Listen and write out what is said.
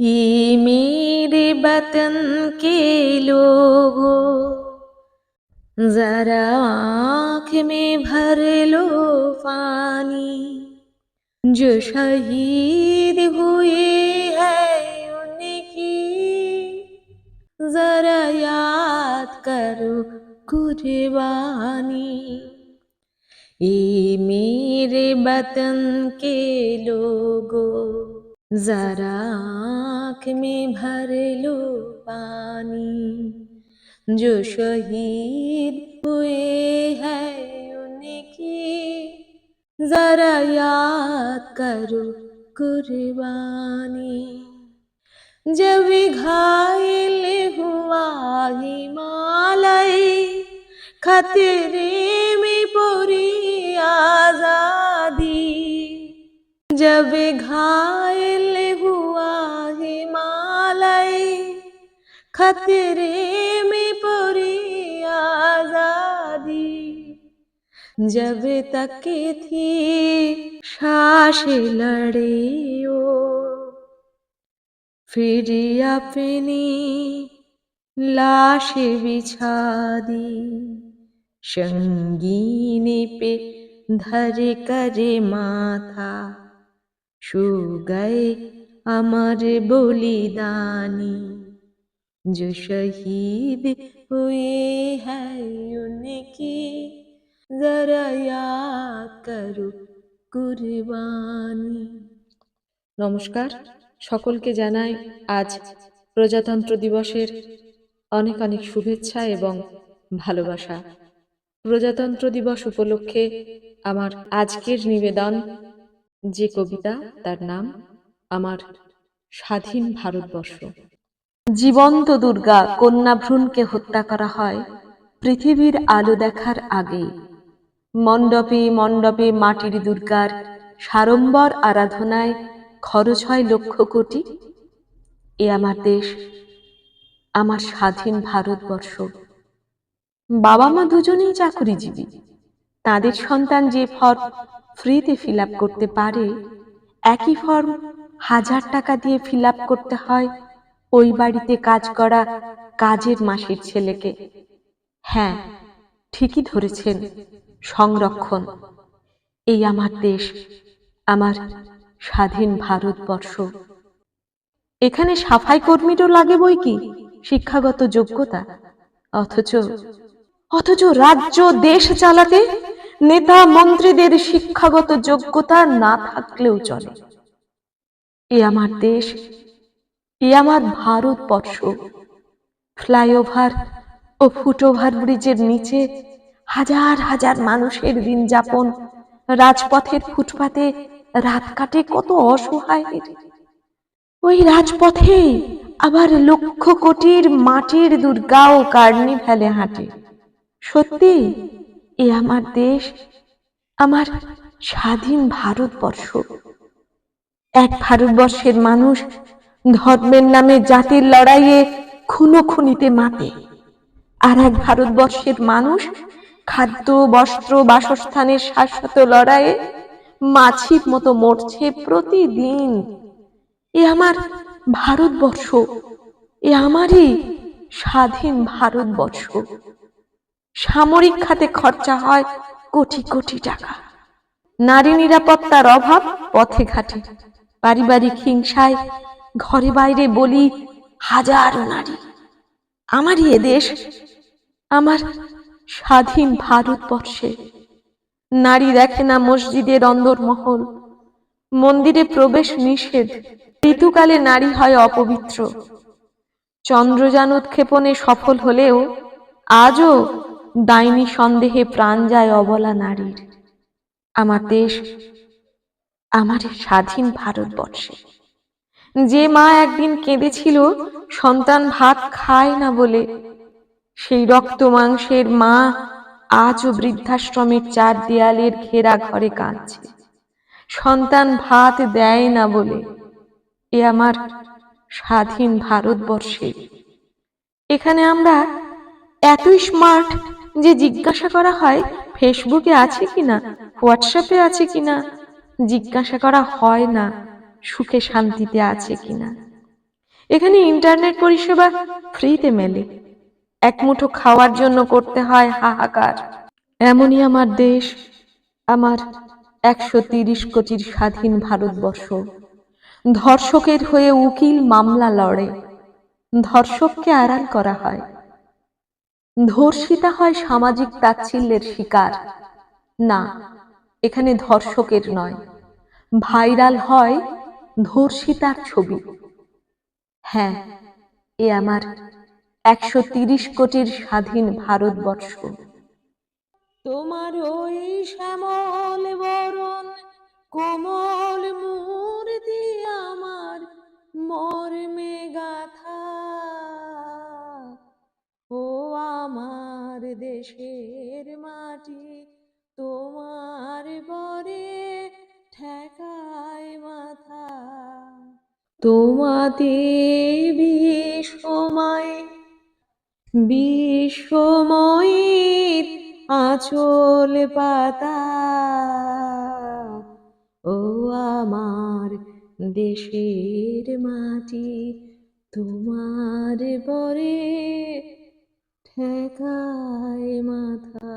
ये मेरे वतन के लोगों जरा आँख में भर लो पानी जो शहीद हुए हैं उनकी जरा याद करो कुर्बानी ये मेरे वतन के लोगों जरा आँख में भर लो पानी जो शहीद हुए हैं उनकी जरा याद करो कुर्बानी जब घायल हुआ हिमालय खतरे जब घायल हुआ हिमालय खतरे में पूरी आजादी जब तक थी श्वास लड़े ओ फिर अपनी लाश बिछा दी संगीन पे धर कर माथा शो गए अमर बलिदानी जो शहीद हुए हैं उनकी जरा याद করো কুরবানি নমস্কার সকলকে জানাই আজ প্রজাতন্ত্র দিবসের অনেক অনেক শুভেচ্ছা এবং ভালোবাসা প্রজাতন্ত্র দিবস উপলক্ষে আমার আজকের নিবেদন যে কবিতা তার নাম আমার স্বাধীন ভারতবর্ষ। জীবন্ত দুর্গা কন্যা ভ্রূণকে হত্যা করা হয় পৃথিবীর আলো দেখার আগে মণ্ডপে মণ্ডপে মাটির দুর্গার সাড়ম্বর আরাধনায় খরচ হয় লক্ষ কোটি। এ আমার দেশ, আমার স্বাধীন ভারতবর্ষ। বাবা মা দুজনেই চাকুরিজীবী। তাদের সন্তান যে ফর্ম ফ্রিতে ফিল আপ করতে পারে। একই ফর্ম হাজার টাকা দিয়ে ফিল আপ করতে হয় ওই বাড়িতে কাজ করা কাজের মাসির ছেলেকে। হ্যাঁ ঠিকই ধরেছেন, সংরক্ষণ। এই আমার দেশ, আমার স্বাধীন ভারতবর্ষ। এখানে সাফাই কর্মীরও লাগে বই কি? শিক্ষাগত যোগ্যতা? অথচ অথচ রাজ্য, দেশ চালাতে নেতা মন্ত্রীদের শিক্ষাগত যোগ্যতা না থাকলেও চলে। এ আমার দেশ, এ আমার ভারতবর্ষ। ফ্লাইওভার ও ফুটওভার ব্রিজের নিচে হাজার হাজার মানুষের দিন যাপন। রাজপথের ফুটপাতে রাত কাটে কত অসহায়ের ওই রাজপথে আবার লক্ষ কোটির মাটির দুর্গা ও কার্নি ফেলে হাঁটে। সত্যি এ আমার দেশ, আমার স্বাধীন ভারতবর্ষ। এক ভারতবর্ষের মানুষ ধর্মের নামে জাতির লড়াইয়ে খুনো খুনিতে মাতে। আর এক ভারতবর্ষের মানুষ খাদ্য, বস্ত্র, বাসস্থানের শাশ্বত লড়াইয়ে মাছির মতো মরছে প্রতিদিন। এ আমার ভারতবর্ষ, এ আমারই স্বাধীন ভারতবর্ষ। সামরিক খাতে খরচা হয় কোটি কোটি টাকা। নারী নিরাপত্তার অভাব পথে ঘাটে। পারিবারিক হিংসায় ঘরে বাইরে বলি হাজার নারী। আমারই দেশ, আমার স্বাধীন ভারতবর্ষে। নারী দেখে না মসজিদের অন্দরমহল। মন্দিরে প্রবেশ নিষেধ। ঋতুকালে নারী হয় অপবিত্র। চন্দ্রযান উৎক্ষেপণে সফল হলেও আজও ডাইনি সন্দেহে প্রাণ যায় অবলা নারীর। আমার দেশ, আমার স্বাধীন ভারতবর্ষে। যে মা একদিন কেঁদেছিল, সন্তান ভাত খায় না বলে, সেই রক্ত মাংসের মা আজও বৃদ্ধাশ্রমের চার দেয়ালের ঘেরা ঘরে কাঁদছে। সন্তান ভাত দেয় না বলে, এ আমার স্বাধীন ভারতবর্ষে। এখানে আমরা এতই স্মার্ট যে জিজ্ঞাসা করা হয় ফেসবুকে আছে কিনা? হোয়াটসঅ্যাপে আছে কিনা? জিজ্ঞাসা করা হয় না, সুখে শান্তিতে আছে কিনা? এখানে ইন্টারনেট পরিষেবা ফ্রিতে মেলে। এক মুঠো খাওয়ার জন্য করতে হয় হাহাকার। এমনই আমার দেশ, আমার একশো তিরিশ কোটির স্বাধীন ভারতবর্ষ। ধর্ষকের হয়ে উকিল মামলা লড়ে। ধর্ষককে আড়াল করা হয়। ধর্ষিতা হয় সামাজিক তাচ্ছিল্যের শিকার। না, এখানে ধর্ষকের নয়। ভাইরাল হয় ধর্ষিতার ছবি। হ্যাঁ এ আমার একশো তিরিশ কোটির স্বাধীন ভারতবর্ষ। তোমার ওই শ্যামল বরণ, কোমল মূর্তি আমার মর্মে গাথা দেশের মাটি তোমার বরে ঠেকায় মাথা। তোমাতে বিশ্বময় বিশ্বময়ের আঁচল পাতা। ও আমার দেশের মাটি তোমার পরে ঠেকায় মাথা